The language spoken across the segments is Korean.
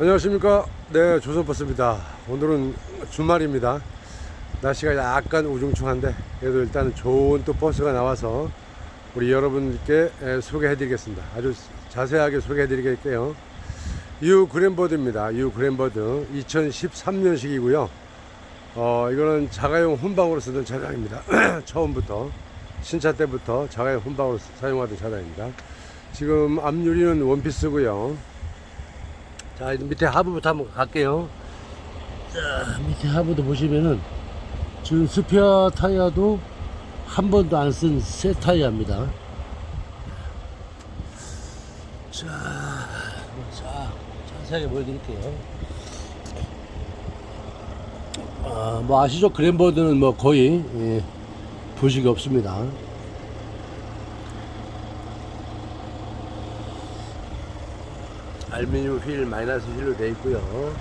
안녕하십니까. 네, 조선버스입니다. 오늘은 주말입니다. 날씨가 약간 우중충한데, 그래도 일단 좋은 또 버스가 나와서 우리 여러분께 소개해 드리겠습니다. 아주 자세하게 소개해 드리겠게요. 유 그랜버드입니다. 유 그랜버드 2013년식이고요. 어, 이거는 자가용 혼방으로 쓰던 차량입니다. 처음부터 신차 때부터 자가용 혼방으로 사용하던 차량입니다. 지금 앞유리는 원피스고요. 자, 밑에 하부부터 한번 갈게요. 자, 밑에 하부도 보시면은 지금 스페어 타이어도 한 번도 안 쓴 새 타이어입니다. 자, 자, 자세하게 보여드릴게요. 아, 뭐 아시죠? 그랜버드는 뭐 거의 예, 부식이 없습니다. 알루미늄 휠 마이너스 휠로 되어 있고요.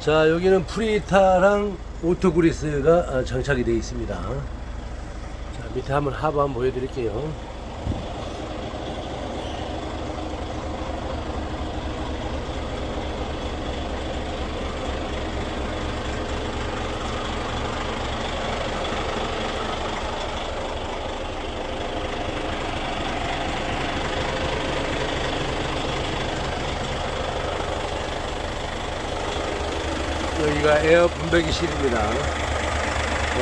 자 여기는 프리타랑 오토그리스가 어, 장착이 되어 있습니다. 자 밑에 한번 하부 한번 보여드릴게요. 여기가 에어 분배기실입니다.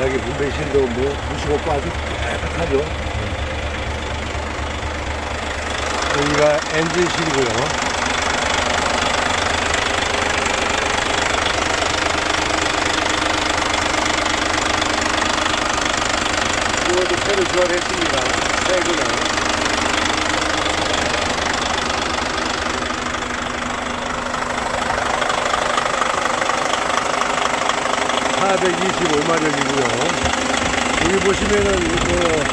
여기 분배기실도 뭐 무식 없고 아주 깨끗하죠. 여기가 엔진실이고요. 이것도 새로 교환했습니다. 새거는. 425마력이고요. 여기 보시면은 그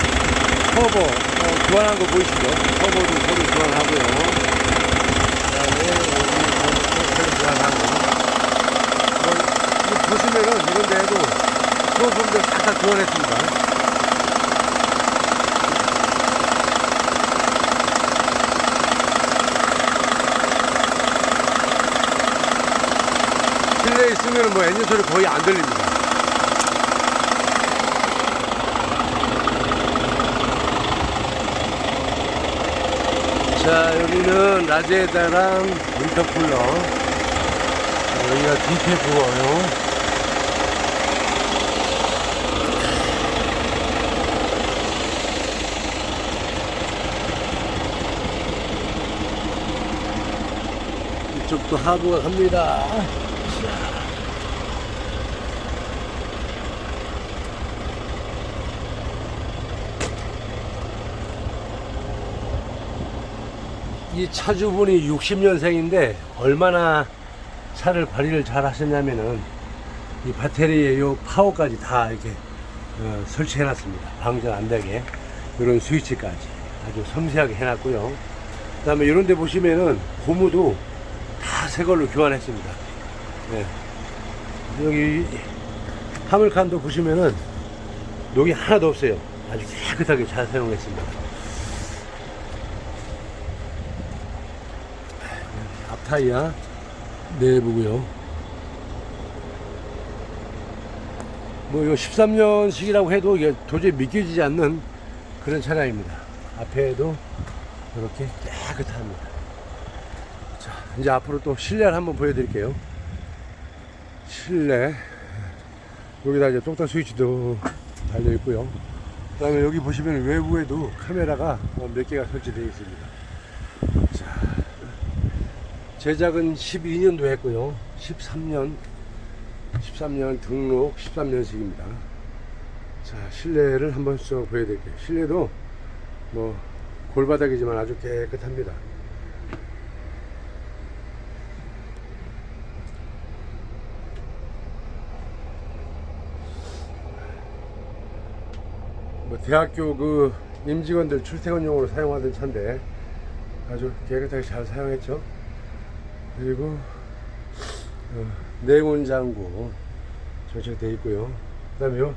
터보 어, 교환한 거 보이시죠? 터보도 새로 교환하고요. 그다음에 여기 새로 교환하고. 어, 이거 보시면은 이런 데에도 소품들 다 교환했습니다. 실내에 있으면 뭐 엔진 소리 거의 안 들립니다. 자, 여기는 라제다랑 윈터쿨러. 자, 여기가 DPF고요. 이쪽도 하부가 갑니다. 이 차주분이 60년생인데 얼마나 차를 관리를 잘 하셨냐면은 이 배터리에 요 파워까지 다 이렇게 어, 설치해 놨습니다. 방전 안 되게 이런 스위치까지 아주 섬세하게 해 놨고요. 그다음에 이런 데 보시면은 고무도 다 새 걸로 교환했습니다. 네. 여기 화물칸도 보시면은 녹이 하나도 없어요. 아주 깨끗하게 잘 사용했습니다. 앞 타이어 내부고요. 뭐 이거 13년식이라고 해도 이게 도저히 믿겨지지 않는 그런 차량입니다. 앞에도 이렇게 깨끗합니다. 자, 이제 앞으로 또 실내를 한번 보여드릴게요. 실내 여기다 이제 똑딱 스위치도 달려 있고요. 그다음에 여기 보시면 외부에도 카메라가 어, 몇 개가 설치되어 있습니다. 자, 제작은 12년도 했고요. 13년, 13년 등록 13년식입니다. 자, 실내를 한번 쭉 보여드릴게요. 실내도 뭐 골바닥이지만 아주 깨끗합니다. 뭐 대학교 그 임직원들 출퇴근용으로 사용하던 차인데 아주 깨끗하게 잘 사용했죠. 그리고 어, 내온 장구 설치되어 있고요. 그다음에 요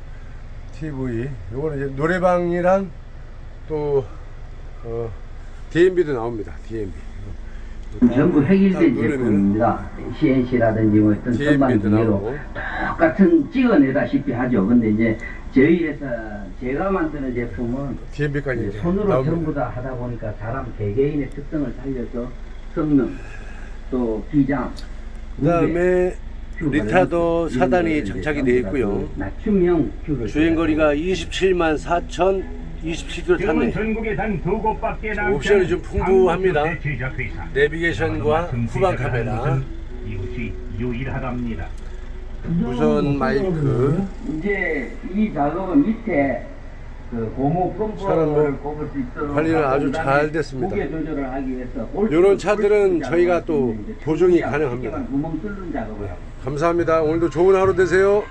TV 요거는 이제 노래방이랑 또 어, DMB도 나옵니다. DMB 전부 딱 획일된 제품입니다. CNC라든지 뭐 어떤 선반 기계로 똑같은 찍어내다시피 하죠. 근데 이제 저희 회사 제가 만드는 제품은 DMB까지 손으로 나옵니다. 전부 다 하다 보니까 사람 개개인의 특성을 살려서 성능 또 기장 그다음에 리타더 사단이 장착이 되어 있고요. 낮춤형 큐를 주행거리가 27만 4천 27km 지금은 탔네. 전국에 단 두 곳밖에 남지 옵션이 좀 풍부합니다. 한국 제작 회사. 내비게이션과 아마도 후방 제작을 하는 카메라, 것은 이웃이 유일하답니다. 무선 마이크, 이제 이 작업은 밑에 그 고무 사람 뭐 펌프를 꼽을 수 있도록 관리는 아주 잘 됐습니다. 무게 조절을 하기 위해서 요런 차들은 저희가 또 보증이 가능합니다. 구멍 뚫는 작업을 하고 감사합니다. 오늘도 좋은 하루 되세요.